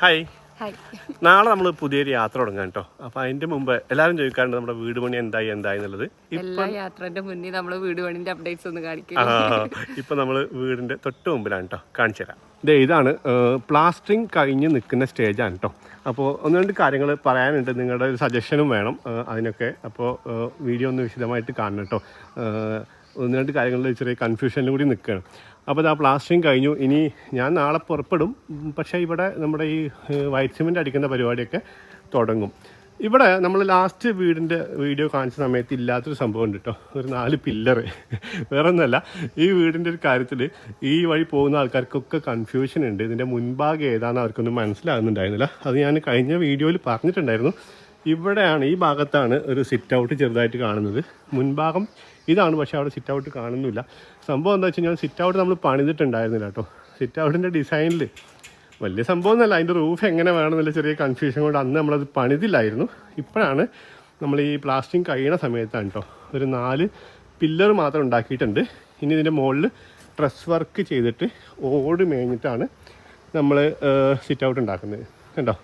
Hi നാളെ നമ്മൾ പുതിയൊരു യാത്ര തുടങ്ങാം കേട്ടോ. അപ്പൊ അതിന്റെ മുമ്പ് എല്ലാവരും ചോദിക്കാറുണ്ട് നമ്മുടെ വീട് പണി എന്തായി എന്തായി എന്നുള്ളത്. എല്ലാ യാത്രന്റെ മുന്നേ നമ്മൾ വീട് പണിന്റെ അപ്ഡേറ്റ്സ് ഒന്ന് കാണിക്കും. ഇപ്പൊ നമ്മൾ വീടിന്റെ തൊട്ട് മുമ്പിലാണ് കേട്ടോ. കാണിച്ചു തരാം. ദേ ഇതാണ് പ്ലാസ്റ്ററിങ് കഴിഞ്ഞ് നിൽക്കുന്ന സ്റ്റേജാണ് കേട്ടോ. അപ്പോൾ ഒന്ന് രണ്ട് കാര്യങ്ങൾ പറയാനുണ്ട്. നിങ്ങളുടെ ഒരു സജഷനും വേണം. അതിനൊക്കെ അപ്പോൾ വീഡിയോ ഒന്ന് വിശദമായിട്ട് കാണണം കേട്ടോ. ഒന്ന് രണ്ട് കാര്യങ്ങളിൽ ചെറിയ കൺഫ്യൂഷനിൽ കൂടി നിൽക്കുകയാണ് അപ്പോൾ ആ പ്ലാസ്റ്ററിങ് കഴിഞ്ഞു. ഇനി ഞാൻ നാളെ പുറപ്പെടും. പക്ഷേ ഇവിടെ നമ്മുടെ ഈ വൈറ്റ് സിമെന്റ് അടിക്കുന്ന പരിപാടിയൊക്കെ തുടങ്ങും. ഇവിടെ നമ്മൾ ലാസ്റ്റ് വീടിന്റെ വീഡിയോ കാണിച്ച സമയത്ത് ഇല്ലാത്തൊരു സംഭവം ഉണ്ട് കേട്ടോ ഒരു നാല് പില്ലറ് വേറെ ഒന്നല്ല ഈ വീടിന്റെ ഒരു കാര്യത്തിൽ ഈ വഴി പോകുന്ന ആൾക്കാർക്കൊക്കെ കൺഫ്യൂഷൻ ഉണ്ട്. ഇതിന്റെ മുൻഭാഗം ഏതാണെന്ന് അവർക്കൊന്നും മനസ്സിലാകുന്നുണ്ടായിരുന്നില്ല. അത് ഞാൻ കഴിഞ്ഞ വീഡിയോയിൽ പറഞ്ഞിട്ടുണ്ടായിരുന്നു. ഇവിടെയാണ് ഈ ഭാഗത്താണ് ഒരു സിറ്റ് ഔട്ട് ചെറുതായിട്ട് കാണുന്നത്. മുൻഭാഗം ഇതാണ് പക്ഷേ അവിടെ സിറ്റ് ഔട്ട് കാണുന്നില്ല. സംഭവം എന്താ വെച്ച് കഴിഞ്ഞാൽ സിറ്റ് ഔട്ട് നമ്മൾ പണിതിട്ടുണ്ടായിരുന്നില്ല കേട്ടോ. സിറ്റ് ഔട്ടിന്റെ ഡിസൈനിൽ വലിയ സംഭവമൊന്നുമല്ല. അതിന്റെ റൂഫ് എങ്ങനെ വേണമെന്നുള്ള ചെറിയ കൺഫ്യൂഷൻ കൊണ്ട് അന്ന് നമ്മളത് പണിതില്ലായിരുന്നു. ഇപ്പോഴാണ് നമ്മൾ ഈ പ്ലാസ്റ്റിക് കഴിയണ സമയത്താണ് കേട്ടോ. ഒരു നാല് പില്ലർ മാത്രം ഉണ്ടാക്കിയിട്ടുണ്ട്. ഇനി ഇതിന്റെ മുകളിൽ ഡ്രസ് വർക്ക് ചെയ്തിട്ട് ഓട് മേഞ്ഞിട്ടാണ് നമ്മൾ സിറ്റ് ഔട്ട് ഉണ്ടാക്കുന്നത്. കണ്ടോ?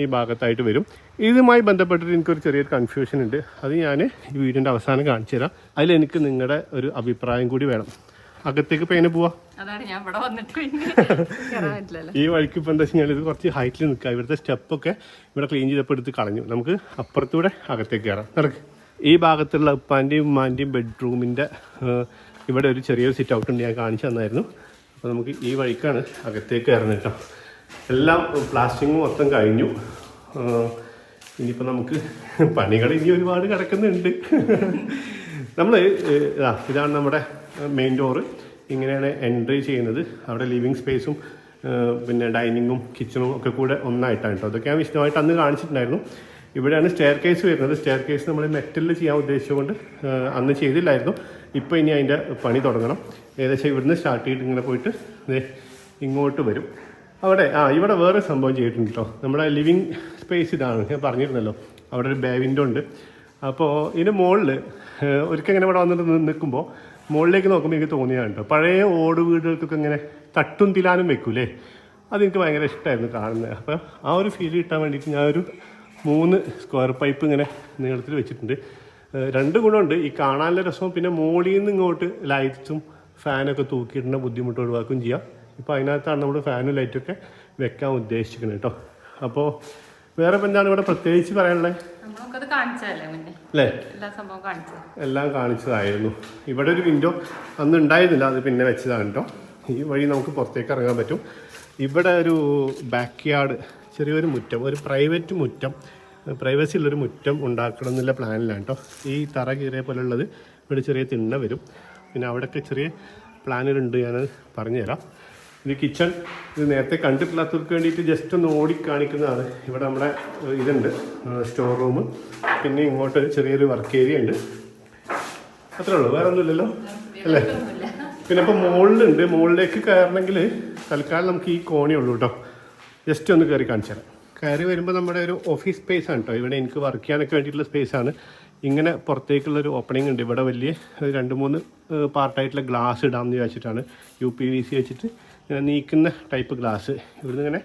ഈ ഭാഗത്തായിട്ട് വരും. ഇതുമായി ബന്ധപ്പെട്ടിട്ട് എനിക്കൊരു ചെറിയൊരു കൺഫ്യൂഷൻ ഉണ്ട്. അത് ഞാൻ ഈ വീടിന്റെ അവസാനം കാണിച്ചു തരാം. അതിൽ എനിക്ക് നിങ്ങളുടെ ഒരു അഭിപ്രായം കൂടി വേണം. അകത്തേക്ക് പെയിന് എങ്ങനെ പോവാം? ഈ വഴിക്ക് ഇപ്പം എന്താ വെച്ചാൽ ഇത് കുറച്ച് ഹൈറ്റിൽ നിൽക്കുക ഇവിടുത്തെ സ്റ്റെപ്പൊക്കെ ഇവിടെ ക്ലീൻ ചെയ്തപ്പോൾ എടുത്ത് കളഞ്ഞു. നമുക്ക് അപ്പുറത്തൂടെ അകത്തേക്ക് കയറാം നടക്ക്. ഈ ഭാഗത്തുള്ള ഉപ്പാന്റെയും ഉമ്മാന്റെയും ബെഡ്റൂമിന്റെ ഇവിടെ ഒരു ചെറിയൊരു സിറ്റ് ഔട്ട് ഉണ്ട്. ഞാൻ കാണിച്ചു തന്നായിരുന്നു. അപ്പോൾ നമുക്ക് ഈ വഴിക്കാണ് അകത്തേക്ക് കയറുന്നത് കേട്ടോ എല്ലാം പ്ലാസ്റ്റിങ് മൊത്തം കഴിഞ്ഞു. ഇനിയിപ്പോൾ നമുക്ക് പണികൾ ഇനി ഒരുപാട് കിടക്കുന്നുണ്ട്. നമ്മൾ ഇതാണ് നമ്മുടെ മെയിൻ ഡോറ് ഇങ്ങനെയാണ് എൻട്രി ചെയ്യുന്നത്. അവിടെ ലിവിങ് സ്പേസും പിന്നെ ഡൈനിങ്ങും കിച്ചണും ഒക്കെ കൂടെ ഒന്നായിട്ടാണ് കേട്ടോ. അതൊക്കെ ഞാൻ വിശദമായിട്ട് അന്ന് കാണിച്ചിട്ടുണ്ടായിരുന്നു. ഇവിടെയാണ് സ്റ്റെയർ കേസ് വരുന്നത്. സ്റ്റെയർ കേസ് നമ്മൾ മെറ്റലിൽ ചെയ്യാൻ ഉദ്ദേശിച്ചുകൊണ്ട് അന്ന് ചെയ്തില്ലായിരുന്നു. ഇപ്പോൾ ഇനി അതിന്റെ പണി തുടങ്ങണം. ഏകദേശം ഇവിടുന്ന് സ്റ്റാർട്ട് ചെയ്തിട്ട് ഇങ്ങനെ പോയിട്ട് ഇങ്ങോട്ട് വരും. അവിടെ ആ ഇവിടെ വേറെ സംഭവം ചെയ്തിട്ടുണ്ട് നമ്മുടെ ലിവിങ് സ്പേസ് ഇതാണ് ഞാൻ പറഞ്ഞിരുന്നല്ലോ. അവിടെ ഒരു ബേ വിൻഡോ ഉണ്ട്. അപ്പോൾ ഇതിന് മുകളിൽ ഒരിക്കൽ ഇങ്ങനെ ഇവിടെ വന്നിട്ട് നിൽക്കുമ്പോൾ മുകളിലേക്ക് നോക്കുമ്പോൾ എനിക്ക് തോന്നിയാണ് കേട്ടോ പഴയ ഓട് വീടുകൾക്കൊക്കെ ഇങ്ങനെ തട്ടും തിലാനും വെക്കൂലേ? അതെനിക്ക് ഭയങ്കര ഇഷ്ടമായിരുന്നു കാണുന്നത് അപ്പോൾ ആ ഒരു ഫീൽ കിട്ടാൻ വേണ്ടിയിട്ട് ഞാനൊരു മൂന്ന് സ്ക്വയർ പൈപ്പ് ഇങ്ങനെ നീളത്തിൽ വെച്ചിട്ടുണ്ട്. രണ്ട് ഗുണമുണ്ട്. ഈ കാണാനുള്ള രസവും പിന്നെ മുകളിൽ നിന്ന് ഇങ്ങോട്ട് ലൈറ്റ്സും ഫാനൊക്കെ തൂക്കിയിടുന്ന ബുദ്ധിമുട്ട് ഒഴിവാക്കുകയും ചെയ്യാം. ഇപ്പോൾ അതിനകത്താണ് നമ്മൾ ഫാനും ലൈറ്റൊക്കെ വെക്കാൻ ഉദ്ദേശിക്കുന്നത് കേട്ടോ അപ്പോൾ വേറെ എന്താണ് ഇവിടെ പ്രത്യേകിച്ച് പറയാനുള്ളത്? അല്ലേ? എല്ലാം കാണിച്ചതായിരുന്നു. ഇവിടെ ഒരു വിൻഡോ അന്ന് ഉണ്ടായിരുന്നില്ല അത് പിന്നെ വെച്ചതാണ് കേട്ടോ ഈ വഴി നമുക്ക് പുറത്തേക്ക് ഇറങ്ങാൻ പറ്റും. ഇവിടെ ഒരു ബാക്ക് യാർഡ് ചെറിയൊരു മുറ്റം ഒരു പ്രൈവറ്റ് മുറ്റം പ്രൈവസി ഉള്ളൊരു മുറ്റം ഉണ്ടാക്കണം എന്നുള്ള പ്ലാനിലാണ് കേട്ടോ ഈ തറ കീറിയ പോലുള്ളത് ഇവിടെ ചെറിയ തിണ്ണ വരും. പിന്നെ അവിടെയൊക്കെ ചെറിയ പ്ലാനിലുണ്ട് ഞാൻ പറഞ്ഞുതരാം. ഇത് കിച്ചൺ ഇത് നേരത്തെ കണ്ടിട്ടില്ലാത്തവർക്ക് വേണ്ടിയിട്ട് ജസ്റ്റ് ഒന്ന് ഓടി കാണിക്കുന്നതാണ്. ഇവിടെ നമ്മുടെ ഇതുണ്ട്. സ്റ്റോർ റൂം പിന്നെ ഇങ്ങോട്ട് ചെറിയൊരു വർക്ക് ഏരിയ ഉണ്ട്. അത്രേ ഉള്ളൂ. വേറെ ഒന്നുമില്ലല്ലോ? അല്ലേ? പിന്നെ ഇപ്പോൾ മുകളിലുണ്ട് മുകളിലേക്ക് കയറണമെങ്കിൽ തൽക്കാലം നമുക്ക് ഈ കോണേ ഉള്ളൂ കേട്ടോ ജസ്റ്റ് ഒന്ന് കയറി കാണിച്ചു തരാം. കയറി വരുമ്പോൾ നമ്മുടെ ഒരു ഓഫീസ് സ്പേസ് ആണ് കേട്ടോ ഇവിടെ എനിക്ക് വർക്ക് ചെയ്യാനൊക്കെ വേണ്ടിയിട്ടുള്ള സ്പേസ് ആണ്. ഇങ്ങനെ പുറത്തേക്കുള്ളൊരു ഓപ്പണിംഗ് ഉണ്ട്. ഇവിടെ വലിയ രണ്ട് മൂന്ന് പാർട്ടായിട്ടുള്ള ഗ്ലാസ് ഇടാമെന്ന് വിചാരിച്ചിട്ടാണ് യു പി വി സി വെച്ചിട്ട് ഇങ്ങനെ നീക്കുന്ന ടൈപ്പ് ഗ്ലാസ് ഇവിടുന്ന് ഇങ്ങനെ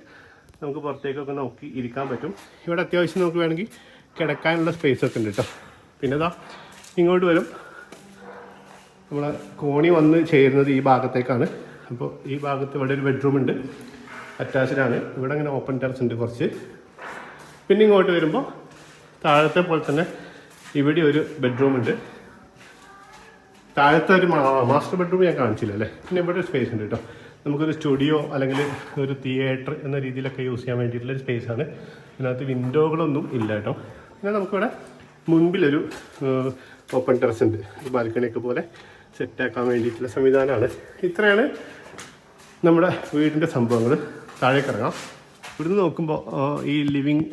നമുക്ക് പുറത്തേക്കൊക്കെ നോക്കി ഇരിക്കാൻ പറ്റും. ഇവിടെ അത്യാവശ്യം നമുക്ക് വേണമെങ്കിൽ കിടക്കാനുള്ള സ്പേസ് ഒക്കെ ഉണ്ട് കേട്ടോ പിന്നെ ഇതാ ഇങ്ങോട്ട് വരും. നമ്മളെ കോണി വന്ന് ചേരുന്നത് ഈ ഭാഗത്തേക്കാണ്. അപ്പോൾ ഈ ഭാഗത്ത് ഇവിടെ ഒരു ബെഡ്റൂം ഉണ്ട്. അറ്റാച്ച്ഡ് ആണ്. ഇവിടെ ഇങ്ങനെ ഓപ്പൺ ടെറസ് ഉണ്ട് കുറച്ച്. പിന്നെ ഇങ്ങോട്ട് വരുമ്പോൾ താഴത്തെ പോലെ തന്നെ ഇവിടെ ഒരു ബെഡ്റൂം ഉണ്ട്. താഴത്തെ ഒരു മാസ്റ്റർ ബെഡ്റൂം ഞാൻ കാണിച്ചില്ല അല്ലേ? പിന്നെ ഇവിടെ സ്പേസ് ഉണ്ട് കേട്ടോ നമുക്കൊരു സ്റ്റുഡിയോ അല്ലെങ്കിൽ ഒരു തിയേറ്റർ എന്ന രീതിയിലൊക്കെ യൂസ് ചെയ്യാൻ വേണ്ടിയിട്ടുള്ള ഒരു സ്പേസ് ആണ്. ഇതിനകത്ത് വിൻഡോകളൊന്നും ഇല്ല കേട്ടോ. പിന്നെ നമുക്കിവിടെ മുൻപിലൊരു ഓപ്പൺ ടെറസ് ഉണ്ട്. ബാൽക്കണിയൊക്കെ പോലെ സെറ്റാക്കാൻ വേണ്ടിയിട്ടുള്ള സംവിധാനമാണ്. ഇത്രയാണ് നമ്മുടെ വീടിന്റെ സംഭവങ്ങൾ. താഴേക്ക് ഇറങ്ങാം. ഇവിടുന്ന് നോക്കുമ്പോൾ ഈ ലിവിങ്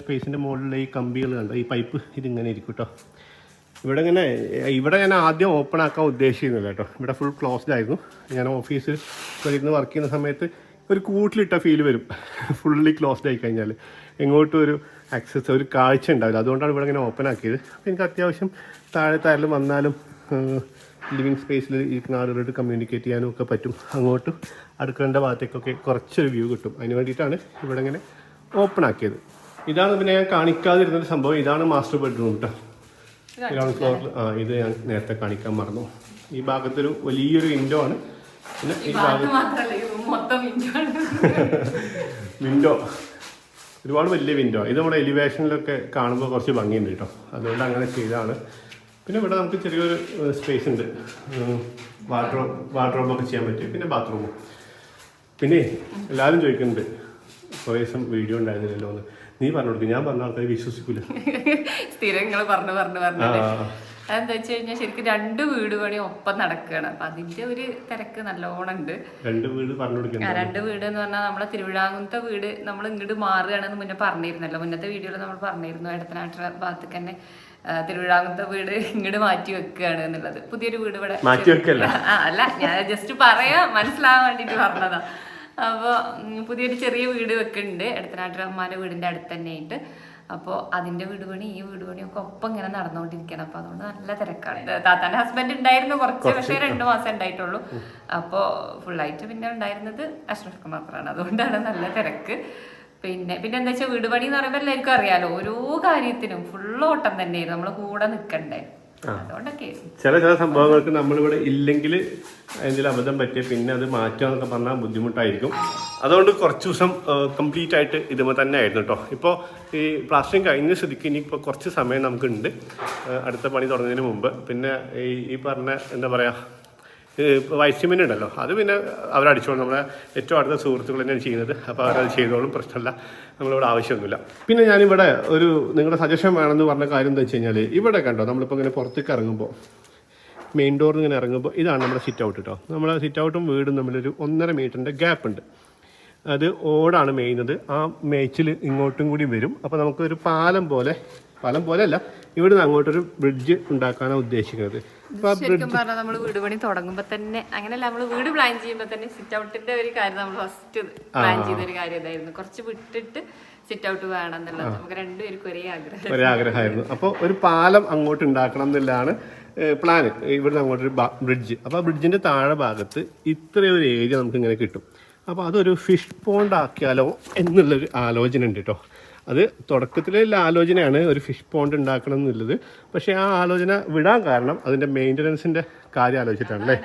സ്പേസിന്റെ മുകളിലെ ഈ കമ്പികൾ കണ്ടോ? ഈ പൈപ്പ് ഇതിങ്ങനെ ഇരിക്കും കേട്ടോ. ഇവിടെ ഇങ്ങനെ ഇവിടെ ഞാൻ ആദ്യം ഓപ്പൺ ആക്കാൻ ഉദ്ദേശിക്കുന്നില്ല കേട്ടോ. ഇവിടെ ഫുൾ ക്ലോസ്ഡ് ആയിരുന്നു. ഞാൻ ഓഫീസിൽ ഇരുന്ന് വർക്ക് ചെയ്യുന്ന സമയത്ത് ഒരു കൂട്ടിലിട്ട ഫീൽ വരും. ഫുള്ളി ക്ലോസ്ഡ് ആയി കഴിഞ്ഞാൽ എങ്ങോട്ടും ഒരു ആക്സസ് ഒരു കാഴ്ച ഉണ്ടാവില്ല. അതുകൊണ്ടാണ് ഇവിടെ ഇങ്ങനെ ഓപ്പൺ ആക്കിയത്. അപ്പോൾ എനിക്ക് അത്യാവശ്യം താഴെ താഴെ വന്നാലും ലിവിങ് സ്പേസിൽ ഇരിക്കുന്ന ആളുകളോട് കമ്മ്യൂണിക്കേറ്റ് ചെയ്യാനും ഒക്കെ പറ്റും. അങ്ങോട്ടും അടുക്കളന്റെ ഭാഗത്തേക്കൊക്കെ കുറച്ചൊരു വ്യൂ കിട്ടും. അതിന് വേണ്ടിയിട്ടാണ് ഇവിടെ ഇങ്ങനെ ഓപ്പൺ ആക്കിയത്. ഇതാണ് പിന്നെ ഞാൻ കാണിക്കാതിരുന്നൊരു സംഭവം. ഇതാണ് മാസ്റ്റർ ബെഡ്റൂം കേട്ടോ ഗ്രൗണ്ട് ഫ്ലോറിൽ ആ ഇത് ഞാൻ നേരത്തെ കാണിക്കാൻ മറന്നു. ഈ ഭാഗത്തൊരു വലിയൊരു വിൻഡോ ആണ്. പിന്നെ ഈ ഭാഗത്ത് വിൻഡോ ഒരുപാട് വലിയ വിൻഡോ ഇത് നമ്മുടെ എലിവേഷനിലൊക്കെ കാണുമ്പോൾ കുറച്ച് ഭംഗിയുണ്ട് കേട്ടോ. അതുകൊണ്ട് അങ്ങനെ ചെയ്താണ് പിന്നെ ഇവിടെ നമുക്ക് ചെറിയൊരു സ്പേസ് ഉണ്ട്. വാർഡ്രോബ് ഒക്കെ ചെയ്യാൻ പറ്റും പിന്നെ ബാത്റൂമും പിന്നെ എല്ലാവരും ചോദിക്കുന്നുണ്ട്. കുറേ ദിവസം വീഡിയോ ഉണ്ടായിരുന്നില്ലല്ലോ എന്ന് നീ പറഞ്ഞു കൊടുക്കും ഞാൻ പറഞ്ഞ ആൾക്കാർ വിശ്വസിക്കൂല. സ്ഥിരം നിങ്ങൾ പറഞ്ഞു പറഞ്ഞു പറഞ്ഞു അതെന്താ വെച്ച് കഴിഞ്ഞാൽ ശരിക്കും രണ്ട് വീട് പണി ഒപ്പം നടക്കുകയാണ് അപ്പൊ അതിന്റെ ഒരു തിരക്ക് നല്ലോണം ഉണ്ട്. രണ്ട് വീട് പറഞ്ഞു രണ്ട് വീട് എന്ന് പറഞ്ഞാൽ നമ്മളെ തിരുവിഴാകുന്നത്തെ വീട് നമ്മൾ ഇങ്ങോട്ട് മാറുകയാണെന്ന് മുന്നേ പറഞ്ഞിരുന്നല്ലോ. മുന്നത്തെ വീഡിയോയിൽ നമ്മൾ പറഞ്ഞിരുന്നു ഇടത്തനാട്ട ഭാഗത്തേക്ക് തന്നെ തിരുവിഴാകുന്നത്തെ വീട് ഇങ്ങോട്ട് മാറ്റി വെക്കുകയാണ് എന്നുള്ളത്. പുതിയൊരു വീട് ഇവിടെ മാറ്റി വെക്കല്ല? അല്ല ഞാൻ ജസ്റ്റ് പറയാ മനസ്സിലാവാൻ വേണ്ടിട്ട് പറഞ്ഞതാ. അപ്പോൾ പുതിയൊരു ചെറിയ വീട് വെക്കുന്നുണ്ട് എടത്തനാട്ട് അമ്മാന്റെ വീടിന്റെ അടുത്ത് തന്നെ ആയിട്ട് അപ്പോൾ അതിന്റെ വീട് പണി ഈ വീട് പണിയൊക്കെ ഒപ്പം ഇങ്ങനെ നടന്നുകൊണ്ടിരിക്കുകയാണ് അപ്പോൾ അതുകൊണ്ട് നല്ല തിരക്കാണ്. താത്താന്റെ ഹസ്ബൻഡ് ഉണ്ടായിരുന്നു കുറച്ച് പക്ഷേ രണ്ട് മാസം ഉണ്ടായിട്ടുള്ളൂ. അപ്പോൾ ഫുള്ളായിട്ട് പിന്നെ ഉണ്ടായിരുന്നത് അഷ്റഫ് മാത്രമാണ് അതുകൊണ്ടാണ് നല്ല തിരക്ക്. പിന്നെ പിന്നെ എന്താ വെച്ചാൽ വീട് പണി എന്ന് പറയുമ്പോൾ എല്ലാവർക്കും അറിയാലോ. ഓരോ കാര്യത്തിനും ഫുൾ ഓട്ടം തന്നെയായിരുന്നു. നമ്മൾ കൂടെ നിൽക്കണ്ടേ അതുകൊണ്ടൊക്കെ. ചില ചില സംഭവങ്ങൾക്ക് നമ്മളിവിടെ ഇല്ലെങ്കിൽ എന്തെങ്കിലും അബദ്ധം പറ്റിയ പിന്നെ അത് മാറ്റുക എന്നൊക്കെ പറഞ്ഞാൽ ബുദ്ധിമുട്ടായിരിക്കും. അതുകൊണ്ട് കുറച്ച് ദിവസം കംപ്ലീറ്റ് ആയിട്ട് ഇതുമ്പോൾ തന്നെ ആയിരുന്നു കേട്ടോ ഇപ്പോൾ ഈ പ്ലാസ്റ്ററിങ് കഴിഞ്ഞ സ്ഥിതിക്ക് ഇനിയിപ്പോൾ കുറച്ച് സമയം നമുക്കുണ്ട്. അടുത്ത പണി തുടങ്ങുന്നതിന് മുമ്പ്. പിന്നെ ഈ ഈ പറഞ്ഞ എന്താ പറയുക വൈറ്റമിൻ ഉണ്ടല്ലോ അത് പിന്നെ അവരടിച്ചോളും. നമ്മളെ ഏറ്റവും അടുത്ത സുഹൃത്തുക്കൾ തന്നെയാണ് ചെയ്യുന്നത്. അപ്പോൾ അവരത് ചെയ്തോളും. പ്രശ്നമില്ല. നമ്മളിവിടെ ആവശ്യമൊന്നുമില്ല. പിന്നെ ഞാനിവിടെ ഒരു നിങ്ങളുടെ സജഷൻ വേണമെന്ന് പറഞ്ഞ കാര്യം എന്താ വെച്ച് കഴിഞ്ഞാൽ ഇവിടെ കണ്ടോ നമ്മളിപ്പോൾ ഇങ്ങനെ പുറത്തേക്ക് ഇറങ്ങുമ്പോൾ മെയിൻ ഡോറിൽ ഇങ്ങനെ ഇറങ്ങുമ്പോൾ ഇതാണ് നമ്മുടെ സിറ്റ് ഔട്ട് കേട്ടോ നമ്മുടെ സിറ്റ് ഔട്ടും വീടും തമ്മിലൊരു ഒന്നര മീറ്ററിന്റെ ഗ്യാപ്പ് ഉണ്ട്. അത് ഓടാണ് മേയുന്നത്. ആ മേച്ചിൽ ഇങ്ങോട്ടും കൂടി വരും. അപ്പോൾ നമുക്കൊരു പാലം പോലെ പാലം പോലെയല്ല ഇവിടെ ഇവിടുന്ന് അങ്ങോട്ടൊരു ബ്രിഡ്ജ് ഉണ്ടാക്കാനാണ് ഉദ്ദേശിക്കുന്നത്. ശരിക്കും പറഞ്ഞാൽ നമ്മൾ വീട് പണി തുടങ്ങുമ്പോൾ തന്നെ അങ്ങനെയല്ല നമ്മൾ വീട് പ്ലാൻ ചെയ്യുമ്പോൾ തന്നെ സിറ്റ് ഔട്ടിന്റെ ഒരു കാര്യം നമ്മൾ ഫസ്റ്റ് പ്ലാൻ ചെയ്ത ഒരു കാര്യം ഇതായിരുന്നു. കുറച്ച് വിട്ടിട്ട് സിറ്റ് ഔട്ട് വേണം എന്നുള്ളത് നമുക്ക് രണ്ടുപേർക്കും ഒരേ ആഗ്രഹം. ഒരാഗ്രഹമായിരുന്നു അപ്പോൾ ഒരു പാലം അങ്ങോട്ട് ഉണ്ടാക്കണം എന്നുള്ളതാണ് പ്ലാന് ഇവിടുന്ന് അങ്ങോട്ടൊരു ബ്രിഡ്ജ് അപ്പോൾ ആ ബ്രിഡ്ജിന്റെ താഴെ ഭാഗത്ത് ഇത്രയും ഒരു ഏരിയ നമുക്ക് ഇങ്ങനെ കിട്ടും. അപ്പോൾ അതൊരു ഫിഷ് പോണ്ട് ആക്കിയാലോ എന്നുള്ളൊരു ആലോചന ഉണ്ട് കേട്ടോ അത് തുടക്കത്തിലുള്ള ആലോചനയാണ് ഒരു ഫിഷ് പോണ്ട് ഉണ്ടാക്കണം എന്നുള്ളത്. പക്ഷേ ആ ആലോചന വിടാൻ കാരണം അതിന്റെ മെയിന്റനൻസിന്റെ കാര്യം ആലോചിച്ചിട്ടാണ് അല്ലേ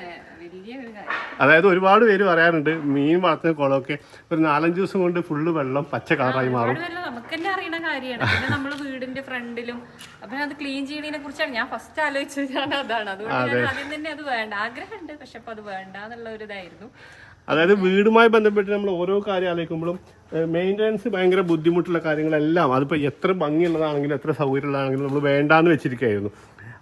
അതായത് ഒരുപാട് പേര് പറയാറുണ്ട് മീൻ വളർത്തുന്ന കുളമൊക്കെ ഒരു നാലഞ്ച് ദിവസം കൊണ്ട് ഫുള്ള് വെള്ളം പച്ച കളറായി മാറും. നമുക്ക് തന്നെ കാര്യമാണ്. പിന്നെ നമ്മൾ വീടിന്റെ ഫ്രണ്ടിലും അപ്പൊ അത് ക്ലീൻ ചെയ്യണതിനെ കുറിച്ചാണ് ഞാൻ ഫസ്റ്റ് ആലോചിച്ചതാണ് അതാണ്. അതുകൊണ്ട് ആദ്യം തന്നെ അത് വേണ്ട ആഗ്രഹമുണ്ട്. പക്ഷെ അപ്പൊ അത് വേണ്ട എന്നുള്ള ഒരു ഇതായിരുന്നു. അതായത് വീടുമായി ബന്ധപ്പെട്ട് നമ്മൾ ഓരോ കാര്യം ആലോചിക്കുമ്പോഴും മെയിന്റനൻസ് ഭയങ്കര ബുദ്ധിമുട്ടുള്ള കാര്യങ്ങളെല്ലാം അതിപ്പോൾ എത്ര ഭംഗിയുള്ളതാണെങ്കിലും എത്ര സൗകര്യമുള്ളതാണെങ്കിലും നമ്മൾ വേണ്ടാന്ന് വെച്ചിരിക്കുകയായിരുന്നു.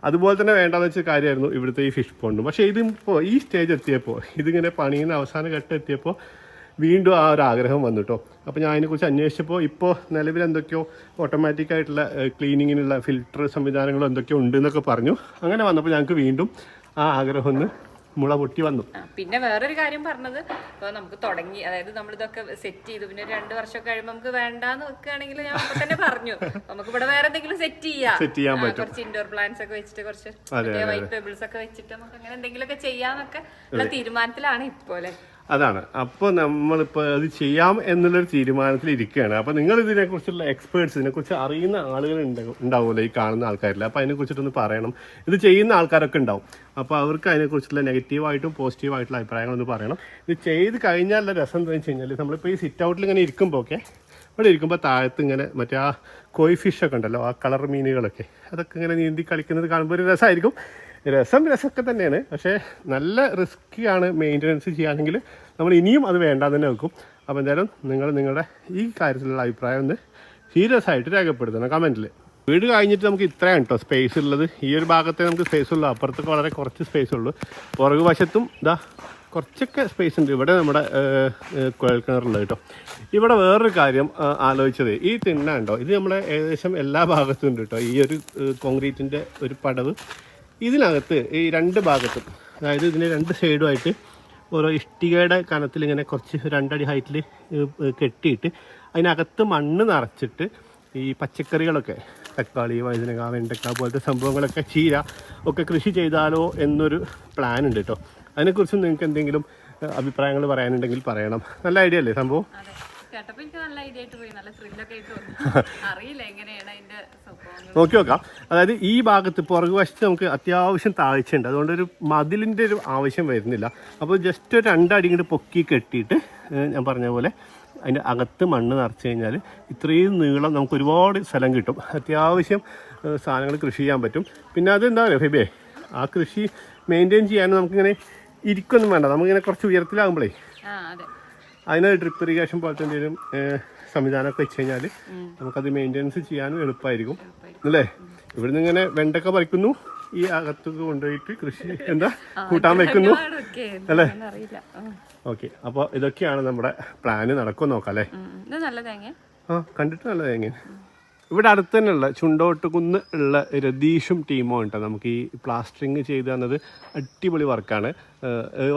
അതുപോലെ തന്നെ വേണ്ടാന്ന് വെച്ച കാര്യമായിരുന്നു ഇവിടുത്തെ ഈ ഫിഷ് പോണ്ടും പക്ഷേ ഇതിപ്പോൾ ഈ സ്റ്റേജ് എത്തിയപ്പോൾ ഇതിങ്ങനെ പണിയുന്ന അവസാന ഘട്ടം എത്തിയപ്പോൾ വീണ്ടും ആ ഒരു ആഗ്രഹം വന്നു കേട്ടോ അപ്പോൾ ഞാൻ അതിനെക്കുറിച്ച് അന്വേഷിച്ചപ്പോൾ ഇപ്പോൾ നിലവിൽ എന്തൊക്കെയോ ഓട്ടോമാറ്റിക് ആയിട്ടുള്ള ക്ലീനിങ്ങിനുള്ള ഫിൽട്ടർ സംവിധാനങ്ങളോ എന്തൊക്കെയോ ഉണ്ട് എന്നൊക്കെ പറഞ്ഞു. അങ്ങനെ വന്നപ്പോൾ ഞങ്ങൾക്ക് വീണ്ടും ആ ആഗ്രഹം ഒന്ന് മുള പൊട്ടി വന്നു. പിന്നെ വേറൊരു കാര്യം പറഞ്ഞത് ഇപ്പൊ നമുക്ക് തുടങ്ങി അതായത് നമ്മൾ ഇതൊക്കെ സെറ്റ് ചെയ്തു. പിന്നെ രണ്ടു വർഷം കഴിയുമ്പോൾ നമുക്ക് വേണ്ടാന്ന് വെക്കുകയാണെങ്കിൽ ഞാൻ അപ്പൊ തന്നെ പറഞ്ഞു. നമുക്ക് ഇവിടെ വേറെ എന്തെങ്കിലും സെറ്റ് ചെയ്യാം. സെറ്റ് ചെയ്യാൻ പറ്റും. കുറച്ച് ഇൻഡോർ പ്ലാന്റ്സ് ഒക്കെ വെച്ചിട്ട് കുറച്ച് വൈറ്റ് പേബിൾസ് ഒക്കെ വെച്ചിട്ട് നമുക്ക് അങ്ങനെ എന്തെങ്കിലുമൊക്കെ ചെയ്യാന്നൊക്കെ ഉള്ള തീരുമാനത്തിലാണ് ഇപ്പോലെ അല്ലെ? അതാണ്. അപ്പോൾ നമ്മളിപ്പോൾ അത് ചെയ്യാം എന്നുള്ളൊരു തീരുമാനത്തിൽ ഇരിക്കുകയാണ്. അപ്പോൾ നിങ്ങൾ ഇതിനെക്കുറിച്ചുള്ള എക്സ്പേർട്സ് ഇതിനെക്കുറിച്ച് അറിയുന്ന ആളുകൾ ഉണ്ടാവുമല്ലോ ഈ കാണുന്ന ആൾക്കാരിൽ. അപ്പോൾ അതിനെക്കുറിച്ചിട്ടൊന്ന് പറയണം. ഇത് ചെയ്യുന്ന ആൾക്കാരൊക്കെ ഉണ്ടാവും. അപ്പോൾ അവർക്ക് അതിനെക്കുറിച്ചുള്ള നെഗറ്റീവായിട്ടും പോസിറ്റീവായിട്ടുള്ള അഭിപ്രായങ്ങളൊന്ന് പറയണം. ഇത് ചെയ്ത് കഴിഞ്ഞാലുള്ള രസം എന്താണെന്ന് വെച്ച് കഴിഞ്ഞാൽ നമ്മളിപ്പോൾ ഈ സിറ്റ് ഔട്ടിൽ ഇങ്ങനെ ഇരിക്കുമ്പോൾ ഒക്കെ ഇവിടെ ഇരിക്കുമ്പോൾ താഴത്ത് ഇങ്ങനെ മറ്റേ ആ കോയ് ഫിഷൊക്കെ ഉണ്ടല്ലോ ആ കളർ മീനുകളൊക്കെ അതൊക്കെ ഇങ്ങനെ നീന്തി കളിക്കുന്നത് കാണുമ്പോൾ ഒരു രസമായിരിക്കും രസം രസമൊക്കെ തന്നെയാണ് പക്ഷേ നല്ല റിസ്ക് ആണ് മെയിന്റനൻസ് ചെയ്യുകയാണെങ്കിൽ നമ്മൾ ഇനിയും അത് വേണ്ട തന്നെ വെക്കും. അപ്പോൾ എന്തായാലും നിങ്ങൾ നിങ്ങളുടെ ഈ കാര്യത്തിലുള്ള അഭിപ്രായം ഒന്ന് സീരിയസ് ആയിട്ട് രേഖപ്പെടുത്തണം കമന്റിൽ വീട് കഴിഞ്ഞിട്ട് നമുക്ക് ഇത്രയാണ് കേട്ടോ സ്പേസ് ഉള്ളത്. ഈ ഒരു ഭാഗത്തേ നമുക്ക് സ്പേസ് ഉള്ളൂ. അപ്പുറത്തൊക്കെ വളരെ കുറച്ച് സ്പേസ് ഉള്ളൂ. പുറകു വശത്തും ഇതാ കുറച്ചൊക്കെ സ്പേസ് ഉണ്ട്. ഇവിടെ നമ്മുടെ കുഴൽക്കിണറുള്ളത് കേട്ടോ. ഇവിടെ വേറൊരു കാര്യം ആലോചിച്ചത്. ഈ തിണ്ണ ഉണ്ടോ? ഇത് നമ്മുടെ ഏകദേശം എല്ലാ ഭാഗത്തും ഉണ്ട് കേട്ടോ. ഈ ഒരു കോൺക്രീറ്റിന്റെ ഒരു പടവ്. ഇതിനകത്ത് ഈ രണ്ട് ഭാഗത്തും അതായത് ഇതിന് രണ്ട് സൈഡുമായിട്ട് ഓരോ ഇഷ്ടികയുടെ കനത്തിൽ ഇങ്ങനെ കുറച്ച് രണ്ടടി ഹൈറ്റിൽ കെട്ടിയിട്ട് അതിനകത്ത് മണ്ണ് നിറച്ചിട്ട് ഈ പച്ചക്കറികളൊക്കെ തക്കാളി വഴുതനങ്ങ വെണ്ടക്ക പോലത്തെ സംഭവങ്ങളൊക്കെ ചീര ഒക്കെ കൃഷി ചെയ്താലോ എന്നൊരു പ്ലാൻ ഉണ്ട് കേട്ടോ അതിനെക്കുറിച്ച് നിങ്ങൾക്ക് എന്തെങ്കിലും അഭിപ്രായങ്ങൾ പറയാനുണ്ടെങ്കിൽ പറയണം. നല്ല ഐഡിയ അല്ലേ സംഭവം? കേട്ടപ്പോ എനിക്ക് നല്ല ഐഡിയ ആയിട്ട് പോയി നല്ല ത്രില്ലൊക്കെ ആയിട്ട് തോന്നി അറിയില്ല എങ്ങനെയാണ് അതിന്റെ സ്വഭാവം നോക്കി നോക്കാം. അതായത് ഈ ഭാഗത്ത് പുറകു വശത്ത് നമുക്ക് അത്യാവശ്യം താഴ്ചയുണ്ട്. അതുകൊണ്ട് ഒരു മതിലിന്റെ ഒരു ആവശ്യം വരുന്നില്ല. അപ്പോൾ ജസ്റ്റ് ഒരു രണ്ടടി ഇങ്ങോട്ട് പൊക്കി കെട്ടിയിട്ട് ഞാൻ പറഞ്ഞ പോലെ അതിന്റെ അകത്ത് മണ്ണ് നിറച്ച് കഴിഞ്ഞാൽ ഇത്രയും നീളം നമുക്ക് ഒരുപാട് സ്ഥലം കിട്ടും. അത്യാവശ്യം സാധനങ്ങൾ കൃഷി ചെയ്യാൻ പറ്റും. പിന്നെ അതെന്താ പറയുക ഫെബിയെ ആ കൃഷി മെയിന്റെയിൻ ചെയ്യാൻ നമുക്കിങ്ങനെ ഇരിക്കൊന്നും വേണ്ട. നമുക്കിങ്ങനെ കുറച്ച് ഉയരത്തിലാകുമ്പോഴേ അതിന് ഡ്രിപ്പ് ഇറിഗേഷൻ പോലത്തെ എന്തെങ്കിലും സംവിധാനമൊക്കെ വെച്ച് കഴിഞ്ഞാൽ നമുക്കത് മെയിന്റെനൻസ് ചെയ്യാനും എളുപ്പമായിരിക്കും അല്ലേ? ഇവിടുന്ന് ഇങ്ങനെ വെണ്ടക്ക പറിക്കുന്നു. ഈ അകത്തൊക്കെ കൊണ്ടുപോയിട്ട് കൃഷി എന്താ കൂട്ടാൻ വെക്കുന്നു. അല്ലേ? ഓക്കെ. അപ്പോൾ ഇതൊക്കെയാണ് നമ്മുടെ പ്ലാന് നടക്കും നോക്കാം അല്ലേ? ആ കണ്ടിട്ട് നല്ല തേങ്ങ ഇവിടെ അടുത്ത് തന്നെയുള്ള ചുണ്ടോട്ടുകുന്ന് ഉള്ള രതീഷും ടീമും ഉണ്ട്. നമുക്ക് ഈ പ്ലാസ്റ്ററിങ് ചെയ്ത് തന്നത് അടിപൊളി വർക്കാണ്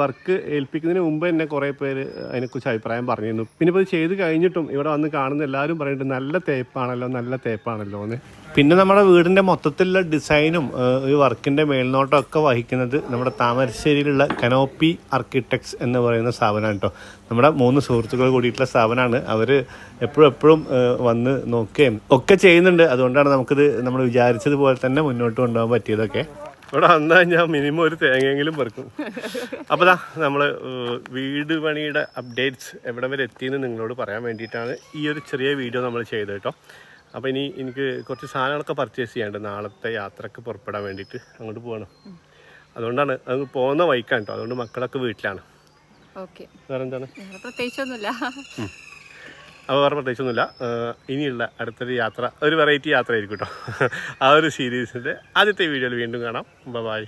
വർക്ക് ഏൽപ്പിക്കുന്നതിന് മുമ്പ് തന്നെ കുറേ പേര് അതിനെക്കുറിച്ച് അഭിപ്രായം പറഞ്ഞിരുന്നു. പിന്നെ ഇപ്പോൾ ഇത് ചെയ്ത് കഴിഞ്ഞിട്ടും ഇവിടെ വന്ന് കാണുന്ന എല്ലാവരും പറയുന്നുണ്ട് നല്ല തേപ്പാണല്ലോ നല്ല തേപ്പാണല്ലോ എന്ന്. പിന്നെ നമ്മുടെ വീടിന്റെ മൊത്തത്തിലുള്ള ഡിസൈനും ഈ വർക്കിന്റെ മേൽനോട്ടം ഒക്കെ വഹിക്കുന്നത് നമ്മുടെ താമരശ്ശേരിയിലുള്ള കനോപ്പി ആർക്കിടെക്ട്സ് എന്ന് പറയുന്ന സ്ഥാപനമാണ് കേട്ടോ. നമ്മുടെ മൂന്ന് സുഹൃത്തുക്കൾ കൂടിയിട്ടുള്ള സ്ഥാപനമാണ്. അവർ എപ്പോഴും എപ്പോഴും വന്ന് നോക്കുകയും ഒക്കെ ചെയ്യുന്നുണ്ട്. അതുകൊണ്ടാണ് നമുക്കിത് നമ്മൾ വിചാരിച്ചതുപോലെ തന്നെ മുന്നോട്ട് കൊണ്ടുപോകാൻ പറ്റിയതൊക്കെ. ഇവിടെ വന്നാൽ ഞാൻ മിനിമം ഒരു തേങ്ങയെങ്കിലും പെറുക്കും. അപ്പോൾ ദാ നമ്മൾ വീട് പണിയുടെ അപ്ഡേറ്റ്സ് എവിടെ വരെ എത്തിയെന്ന് നിങ്ങളോട് പറയാൻ വേണ്ടിയിട്ടാണ് ഈ ഒരു ചെറിയ വീഡിയോ നമ്മൾ ചെയ്തത് കേട്ടോ. അപ്പോൾ ഇനി എനിക്ക് കുറച്ച് സാധനങ്ങളൊക്കെ പർച്ചേസ് ചെയ്യാനുണ്ട്. നാളത്തെ യാത്രയ്ക്ക് പുറപ്പെടാൻ വേണ്ടിയിട്ട് അങ്ങോട്ട് പോകണം അതുകൊണ്ടാണ് അത് പോകുന്ന വൈക്കാണ് കേട്ടോ. അതുകൊണ്ട് മക്കളൊക്കെ വീട്ടിലാണ്. ഓക്കെ വേറെ എന്താണ് പ്രത്യേകിച്ചൊന്നുമില്ല അപ്പോൾ വേറെ പ്രത്യേകിച്ചൊന്നുമില്ല. ഇനിയുള്ള അടുത്തൊരു യാത്ര ഒരു വെറൈറ്റി യാത്ര ആയിരിക്കും കേട്ടോ ആ ഒരു സീരീസിന്റെ ആദ്യത്തെ വീഡിയോയിൽ വീണ്ടും കാണാം. ബൈ